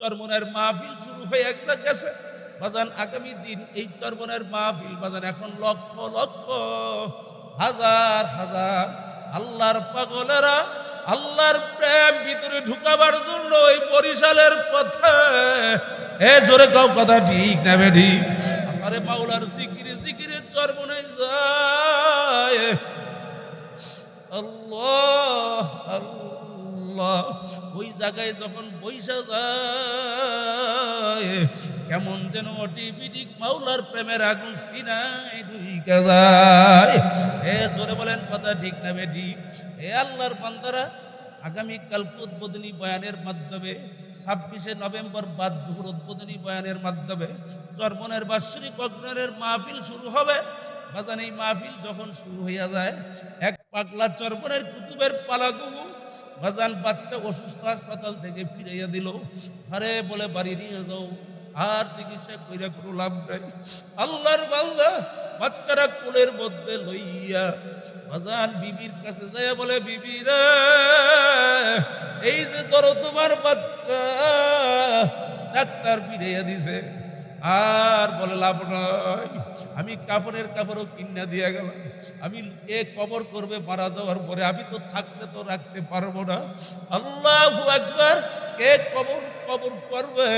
চরমনের মাহফিল শুরু হয়ে গেছে। বাজান, আগামী দিন এই চরমনের মাহফিল, বাজান, এখন লক্ষ লক্ষ, হাজার হাজার আল্লাহর পাগলেরা আল্লাহর প্রেম ভিতরে ঢুকাবার জন্য এই বরিশালের পথে। এ জোরে কাউ কথা ঠিক না বেডি আরে মাওলার জিকিরে জিকিরে চরমনে যায়। আল্লাহ আল্লাহ। ওই জায়গায় যখন বৈশা যায়, কেমন যেন অটিপিটিক মাওলার প্রেমের আগুন সিনাই ঢুইকা যায়। এ জোরে বলেন কথা ঠিক না বেটি? এ আল্লাহর বান্দারা আগামীকাল উদ্বোধনী বয়ানের মাধ্যমে, ছাব্বিশে নভেম্বর বাদ জোহর উদ্বোধনী বয়ানের মাধ্যমে, চর্মনের বাৎসরিক অগ্নের মাহফিল শুরু হবে। বাজান এই মাহফিল যখন শুরু হইয়া যায়, এক পাগলা চর্মনের কুতুবের পালাগুগু বাজান বাচ্চা অসুস্থ হাসপাতাল থেকে ফিরাইয়া দিল। আরে বলে, বাড়ি নিয়ে যাও, আর চিকিৎসা কইরা কোনো লাভ নাই। আল্লাহর বান্দা বাচ্চারা কোলের মধ্যে লইয়া বাজান বিবির কাছে যায় বলে, বিবি রে, এই যে ধরো তোমার বাচ্চা, ডাক্তার ফিরাইয়া দিছে। আর বলে লাভ নয় আমি কাপড়ের কাপড়ও কিনা দিয়ে গেলাম। আমি এ কবর করবে মারা যাওয়ার পরে আমি তো থাকলে তো রাখতে পারব না। আল্লাহু আকবার, কে কবর কবর করবে?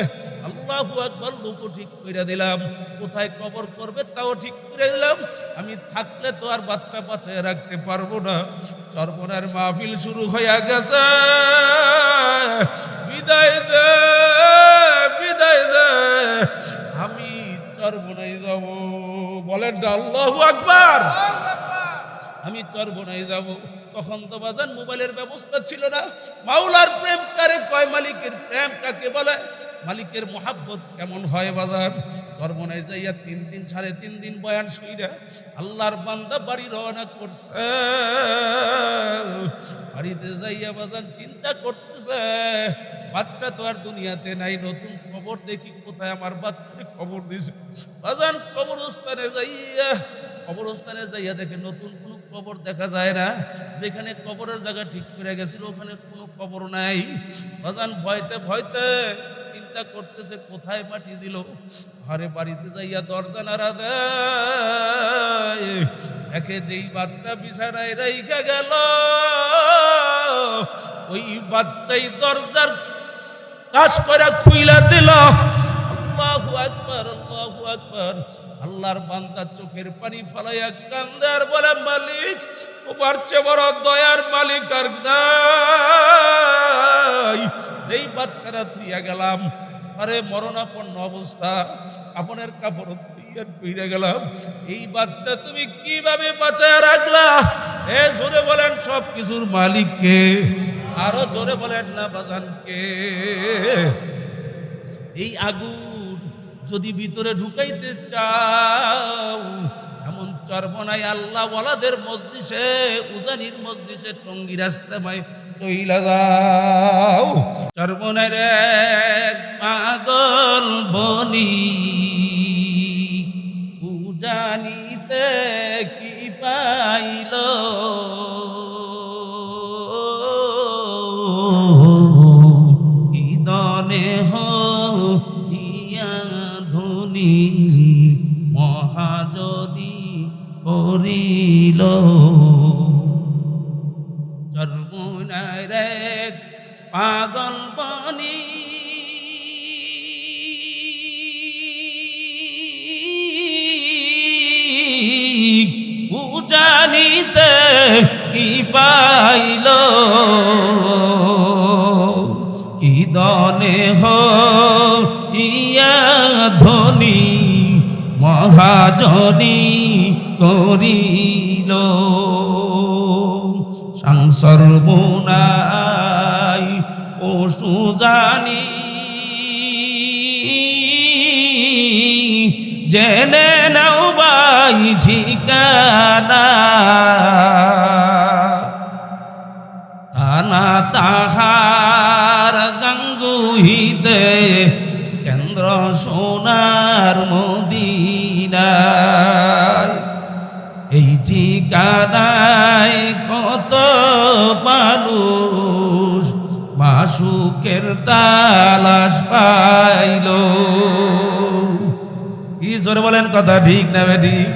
আল্লাহু আকবার, লোকও ঠিক করে দিলাম। কোথায় কবর করবে তাও ঠিক করে দিলাম। আমি থাকলে তো আর বাচ্চা বাঁচায় রাখতে পারব না। চর্বনার মাহফিল শুরু হয়ে গেছে। বিদায় দে। চরবনাই যাব। বলেন আল্লাহু আকবার। আমি চরবনাই যাব। তখন তো বাজান মোবাইলের ব্যবস্থা ছিল না। মাওলার প্রেম কারে কয়? মালিকের প্রেম কাকে বলে? মালিকের মোহাব্বত কেমন হয় বাজার চরবনাই যাইয়া তিন দিন সাড়ে তিন দিন বয়ান শুইরা আল্লাহর বান্দা বাড়ি রওনা করছে। বাড়িতে যাইয়া বাজান চিন্তা করতেছে, বাচ্চা তো আর দুনিয়াতে নাই, নতুন খবর দেখি কোথায় আমার বাচ্চাকে খবর দিছে। বাজান কবরস্থানে যাইয়া কবরস্থানে যাইয়া দেখে নতুন কোনো কবর দেখা যায় না। যেখানে কবরের জায়গা ঠিক করে গেছিল, ওখানে কোনো কবর নাই। বাজান ভয়তে ভয়তে চিন্তা করতেছে, কোথায় মাটি দিল? ঘরে বাড়িতে যাইয়া দরজা নাড়া দেয়। দেখে যেই বাচ্চা বিছানায় রাইখা গেল, ওই বাচ্চাই দরজার কাজ করে খুইলা দিল। আল্লাহু আকবার আল্লাহু আকবার। আল্লাহর বান্দা চোখের পানি ফলাইয়া কান্দে আর বলে, মালিক, তোমার চেয়ে বড় দয়ার মালিক আর নাই। যেই বাচ্চারা থুইয়া গেলাম আরে মরণাপন্ন অবস্থা কাপনের কাপড় থুইয়া থুইয়া গেলাম। এই বাচ্চা তুমি কীভাবে বাঁচায় রাখলা? এ জোরে বলেন সব কিছুর মালিককে আরও জোরে বলেন না বাজানকে। এই আগুন যদি ভিতরে ঢুকাইতে চাও, এমন চরবনাই আল্লাহ ওয়ালাদের মসজিষে উজানির মসজিষে টঙ্গি রাস্তায় চইলা যাও। চরবনের এক পাগল বনি। পাগল বনি উজানিতে কি পাইল? কি দনে হো ইয়া ধনী মহাজনী করিল? সংসর বোনাই পশু জানি। জেনে নাও বাই ঠিকানা। থানা তাহার গঙ্গুহিতে কেন্দ্র সোনার মদিনায়। এই ঠিকানায় সুখের তালাশ পাইল কি জোরে বলেন কথা ঠিক না ঠিক?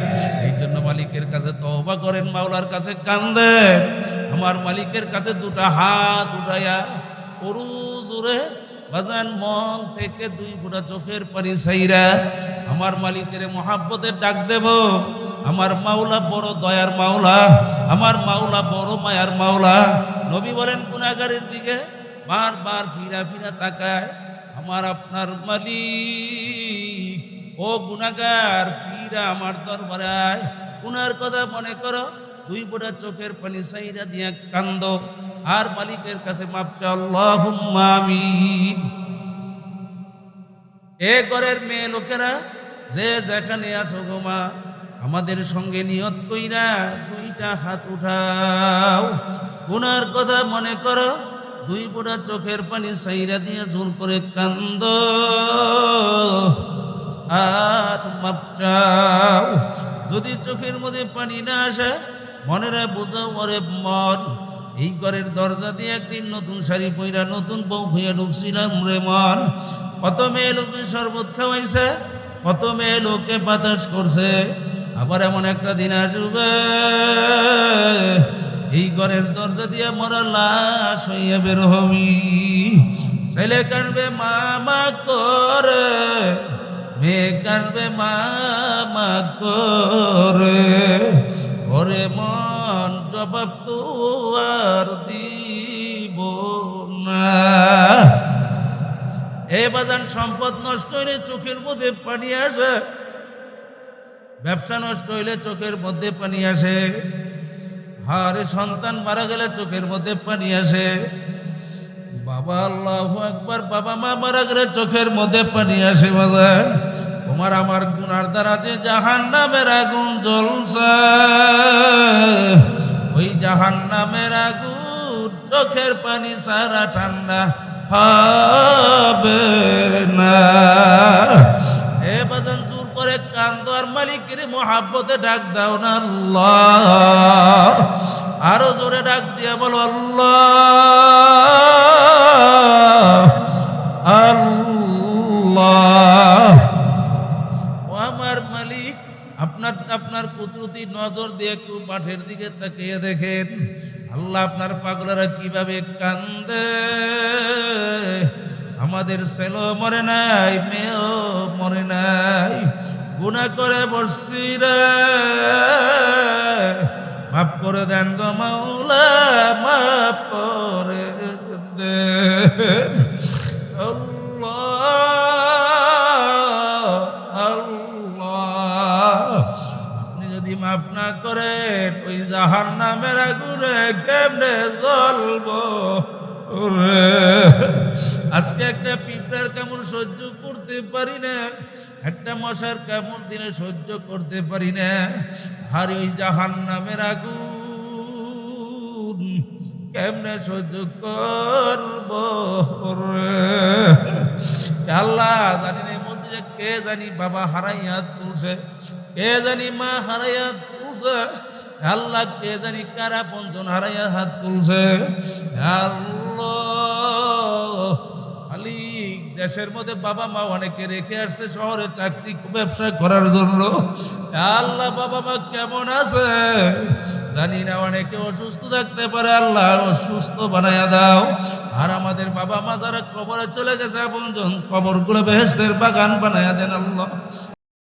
এই জন্য মালিকের কাছে তওবা করেন, মাওলার কাছে কান্দে। আমার মালিকের কাছে দুটা হাত উঠাইয়া পরু জোরে বাজান মন থেকে দুই ফুটা চোখের পানি সাইরা আমার মালিকের মহাব্বতে ডাক দেব। আমার মাওলা বড় দয়ার মাওলা, আমার মাওলা বড় মায়ার মাওলা। নবী বলেন গুনাগারের দিকে বারবার ফিরা ফিরা তাকায়, আমার আপনার মালিক। ও গুনাগার ফিরা আমার দরবারে আয়। গুনার কথা মনে করো, দুই বোটা চোখের পানি সাইরা দিয়া কান্দ। আর মালিকের কাছে মাপ আমিন। এ ঘরের মেয়ে লোকেরা, যে যেখানে আছো গো মা, আমাদের সঙ্গে নিয়ত কইরা দুইটা হাত উঠাও। গুনার কথা মনে করো দুই বোটা চোখের পানি সাইরা দিয়ে জোর করে কান্দ। আর মাপ চাও, যদি চোখের মধ্যে পানি না আসে মনেরা বোঝাও, ওরে মন, এই ঘরের দরজা দিয়ে একদিন নতুন শাড়ি পইরা নতুন বউ হইয়া ঢুকছিলাম রে মন। কত মেয়ে লোকে শরবত খাওয়াইছে কত মেয়ে লোকে বাতাস করছে, আবার এমন একটা দিন আসবে এই ঘরের দরজা দিয়ে মরা লাশ হইয়া বের হবি। ছেলে কানবে মামা করে। মেয়ে কানবে মামা করে। ওরে মন জবাব তো আর দিব না। এ বাজান সম্পদ নষ্ট হইলে চোখের মধ্যে পানি আসে। ব্যবসা নষ্ট হইলে চোখের মধ্যে পানি আসে। হারে সন্তান মারা গেলে চোখের মধ্যে পানি আসে। বাবা, আল্লাহ একবার বাবা মা মারা গেলে চোখের মধ্যে পানি আসে বাজার তোমার আমার গুনার দ্বারা যে জাহান নামের আগুন জ্বলছে, ওই জাহান নামের আগুন চোখের পানি সারা ঠান্ডা হবে না। এ বাজান চুর করে কান্দ আর মালিকের মহাব্বতে ডাক দাও না আল্লাহ। আরও জোরে ডাক দিয়ে বলো, আল্লাহ আল্লাহ। ও আমার মালিক, আপনার আপনার কুদরতি নজর দিয়ে একটু মাঠের দিকে তাকিয়ে দেখেন। আল্লাহ আপনার পাগলারা কীভাবে কান্দে? আমাদের ছেলেও মরে নাই, মেয়েও মরে নাই। গুণা করে বসছি রে। মাফ করে দেন গো মাওলা, মাফ করে দেন আপনি যদি মাফ না করেন, ওই জাহান নামের আগুনে কেমনে জ্বলব ওরে। আজকে একটা পিঁপড়ার কেমন সহ্য করতে পারি না, একটা মশার কেমন দিনে সহ্য করতে পারি না আর ওই জাহান নামের আগুন, কেমনে সহ্য করব? আল্লাহ, জানি না মধ্যে কে জানি বাবা হারাই হাত তুলছে, কে জানি মা হারাই হাত তুলছে আল্লাহ কে জানি কারা পঞ্চন হারাইয়া হাত তুলছে আল্লাহ দেশের মধ্যে বাবা মা অনেকে রেখে আসছে শহরে চাকরি, ব্যবসা করার জন্য। আল্লাহ বাবা মা কেমন আছে? জানি না, অনেকে অসুস্থ থাকতে পারে, আল্লাহ অসুস্থ বানাইয়া দাও। আর আমাদের বাবা মা যারা কবরে চলে গেছে আপন কবরগুলো বেহেস্তের বাগান বানাইয়া দেন আল্লাহ।